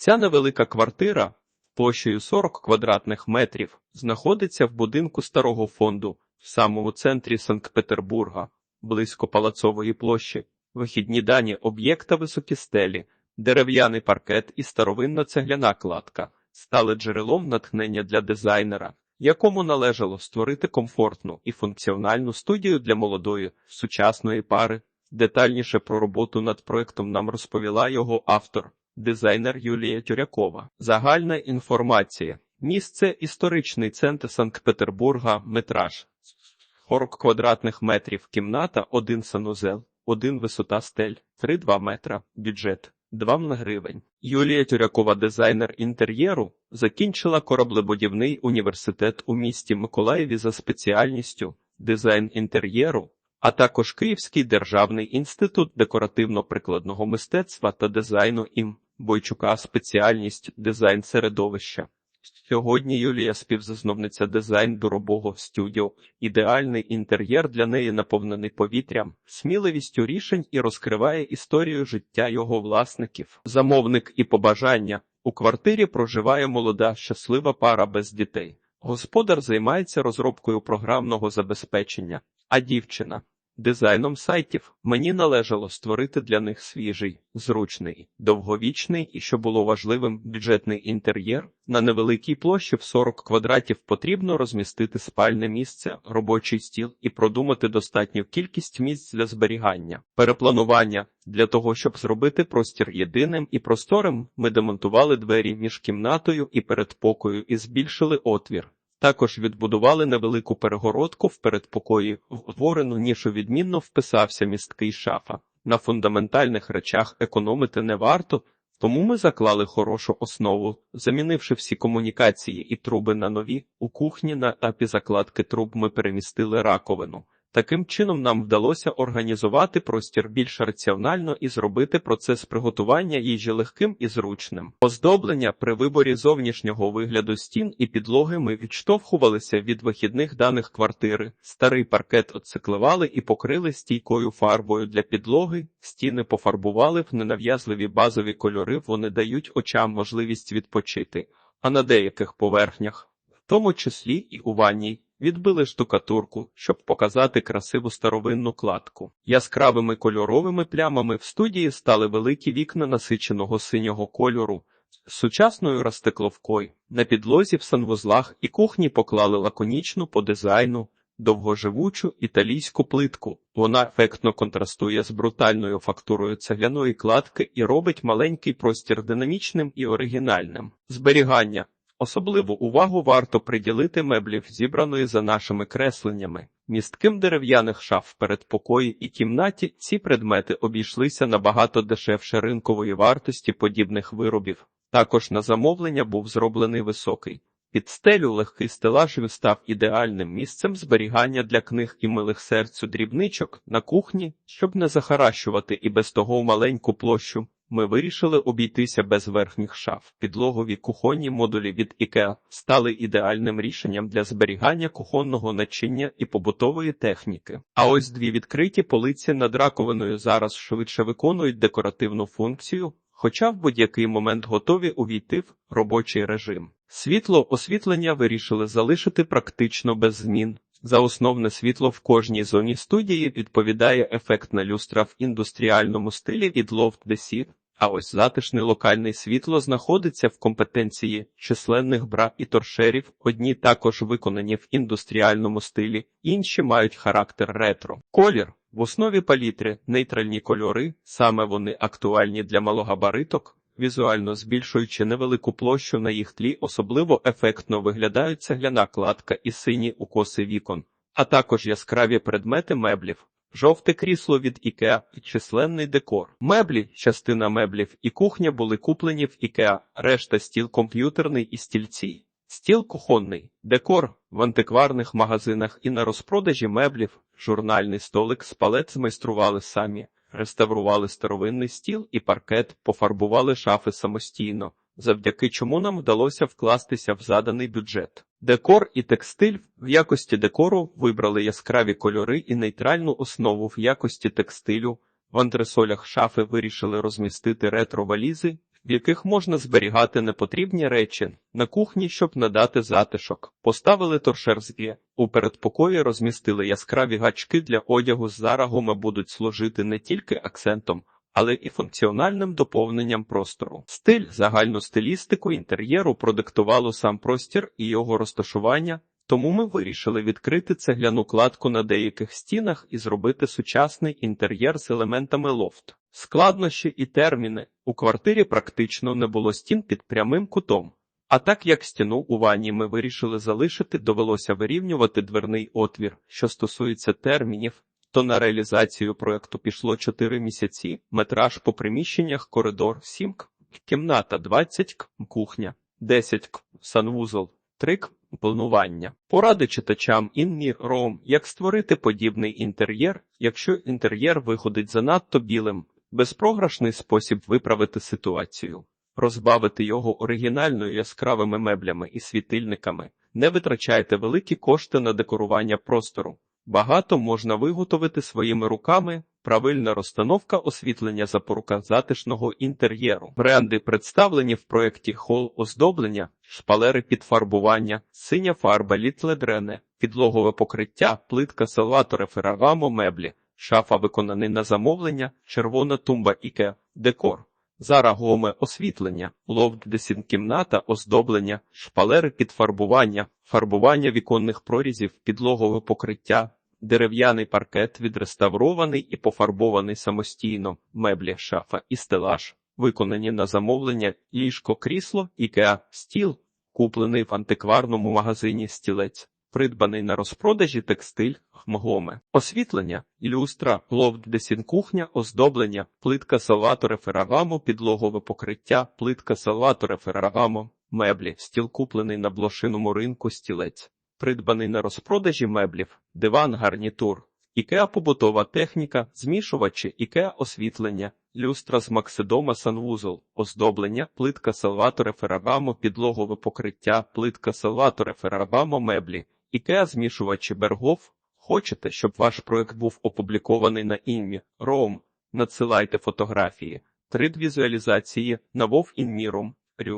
Ця невелика квартира площею 40 квадратних метрів знаходиться в будинку старого фонду в самому центрі Санкт-Петербурга, близько Палацової площі. Вихідні дані об'єкта високі стелі, дерев'яний паркет і старовинна цегляна кладка стали джерелом натхнення для дизайнера, якому належало створити комфортну і функціональну студію для молодої сучасної пари. Детальніше про роботу над проектом нам розповіла його автор, дизайнер Юлія Тюрякова. Загальна інформація. Місце історичний центр Санкт-Петербурга, метраж 40 квадратних метрів, кімната, один санузел, один висота стель, 3-2 метра, бюджет 2 мн гривень. Юлія Тюрякова, дизайнер інтер'єру, закінчила кораблебудівний університет у місті Миколаєві за спеціальністю дизайн інтер'єру, а також Київський державний інститут декоративно-прикладного мистецтва та дизайну ім Бойчука спеціальність дизайн середовища. Сьогодні Юлія співзасновниця дизайн дуробого студіо. Ідеальний інтер'єр для неї наповнений повітрям, сміливістю рішень і розкриває історію життя його власників. Замовник і побажання. У квартирі проживає молода щаслива пара без дітей. Господар займається розробкою програмного забезпечення, а дівчина дизайном сайтів. Мені належало створити для них свіжий, зручний, довговічний і, що було важливим, бюджетний інтер'єр. На невеликій площі в 40 квадратів потрібно розмістити спальне місце, робочий стіл і продумати достатню кількість місць для зберігання. Перепланування для того, щоб зробити простір єдиним і просторим, ми демонтували двері між кімнатою і передпокою і збільшили отвір. Також відбудували невелику перегородку в передпокої, в утворену нішу відмінно вписався місткий шафа. На фундаментальних речах економити не варто, тому ми заклали хорошу основу, замінивши всі комунікації і труби на нові. У кухні на етапі закладки труб ми перемістили раковину. Таким чином нам вдалося організувати простір більш раціонально і зробити процес приготування їжі легким і зручним. Оздоблення при виборі зовнішнього вигляду стін і підлоги ми відштовхувалися від вихідних даних квартири. Старий паркет оциклевали і покрили стійкою фарбою для підлоги. Стіни пофарбували в ненав'язливі базові кольори. Вони дають очам можливість відпочити. А на деяких поверхнях, в тому числі і у ванній. Відбили штукатурку, щоб показати красиву старовинну кладку. Яскравими кольоровими плямами в студії стали великі вікна насиченого синього кольору з сучасною розстекловкою. На підлозі в санвузлах і кухні поклали лаконічну по дизайну, довгоживучу італійську плитку. Вона ефектно контрастує з брутальною фактурою цегляної кладки і робить маленький простір динамічним і оригінальним. Зберігання Особливу увагу варто приділити меблів, зібраної за нашими кресленнями. Містким дерев'яних шаф передпокої і кімнаті ці предмети обійшлися набагато дешевше ринкової вартості подібних виробів. Також на замовлення був зроблений високий. Під стелю легкий стелаж став ідеальним місцем зберігання для книг і милих серцю дрібничок на кухні, щоб не захаращувати і без того маленьку площу. Ми вирішили обійтися без верхніх шаф. Підлогові кухонні модулі від IKEA стали ідеальним рішенням для зберігання кухонного начиння і побутової техніки. А ось дві відкриті полиці над раковиною зараз швидше виконують декоративну функцію, хоча в будь-який момент готові увійти в робочий режим. Світло освітлення вирішили залишити практично без змін. За основне світло в кожній зоні студії відповідає ефектна люстра в індустріальному стилі від Loft Deceit, а ось затишне локальне світло знаходиться в компетенції численних бра і торшерів. Одні також виконані в індустріальному стилі, інші мають характер ретро. Колір в основі палітри нейтральні кольори, саме вони актуальні для малогабариток. Візуально збільшуючи невелику площу на їх тлі, особливо ефектно виглядають цегляна кладка і сині укоси вікон, а також яскраві предмети меблів, жовте крісло від Ікеа і численний декор. Меблі, частина меблів і кухня були куплені в Ікеа, решта стіл комп'ютерний і стільці. Стіл кухонний, декор в антикварних магазинах і на розпродажі меблів, журнальний столик з палет змайстрували самі. Реставрували старовинний стіл і паркет, пофарбували шафи самостійно, завдяки чому нам вдалося вкластися в заданий бюджет. Декор і текстиль в якості декору вибрали яскраві кольори і нейтральну основу в якості текстилю. В антресолях шафи вирішили розмістити ретро-валізи, в яких можна зберігати непотрібні речі, на кухні, щоб надати затишок. Поставили торшер з Г. У передпокої розмістили яскраві гачки для одягу з зарагами будуть служити не тільки акцентом, але і функціональним доповненням простору. Стиль, загальну стилістику інтер'єру продиктувало сам простір і його розташування, тому ми вирішили відкрити цегляну кладку на деяких стінах і зробити сучасний інтер'єр з елементами лофт. Складнощі і терміни у квартирі практично не було стін під прямим кутом. А так як стіну у ванні ми вирішили залишити, довелося вирівнювати дверний отвір. Що стосується термінів, то на реалізацію проекту пішло 4 місяці, метраж по приміщеннях коридор 7 к, кімната 20 к, кухня 10 к, санвузол 3 к, планування. Поради читачам інмір ром, як створити подібний інтер'єр, якщо інтер'єр виходить занадто білим, безпрограшний спосіб виправити ситуацію. Розбавити його оригінальною яскравими меблями і світильниками. Не витрачайте великі кошти на декорування простору. Багато можна виготовити своїми руками, правильна розстановка освітлення запорука затишного інтер'єру. Бренди представлені в проєкті хол оздоблення, шпалери підфарбування, синя фарба літледрене, підлогове покриття, плитка салатори ферагамо меблі, шафа виконаний на замовлення, червона тумба іке, декор. Зарагоме освітлення, лофт десін кімната, оздоблення, шпалери підфарбування, фарбування віконних прорізів, підлогове покриття, дерев'яний паркет відреставрований і пофарбований самостійно, меблі, шафа і стелаж, виконані на замовлення, ліжко, крісло, ікеа, стіл, куплений в антикварному магазині стілець. Придбаний на розпродажі текстиль, хмгоме, освітлення, люстра, лофт десін кухня, оздоблення, плитка салатори ферагамо, підлогове покриття, плитка салатори ферагамо, меблі, стіл куплений на блошиному ринку стілець, придбаний на розпродажі меблів, диван, гарнітур, ікеа побутова техніка, змішувачі, ікеа освітлення, люстра з Максидома санвузол, оздоблення, плитка салваторе ферагамо, підлогове покриття, плитка салваторе ферагамо меблі, ікеа змішувачі бергов. Хочете, щоб ваш проект був опублікований на інмі, Ром, надсилайте фотографії, 3D візуалізації. На Вов інміром, Рю.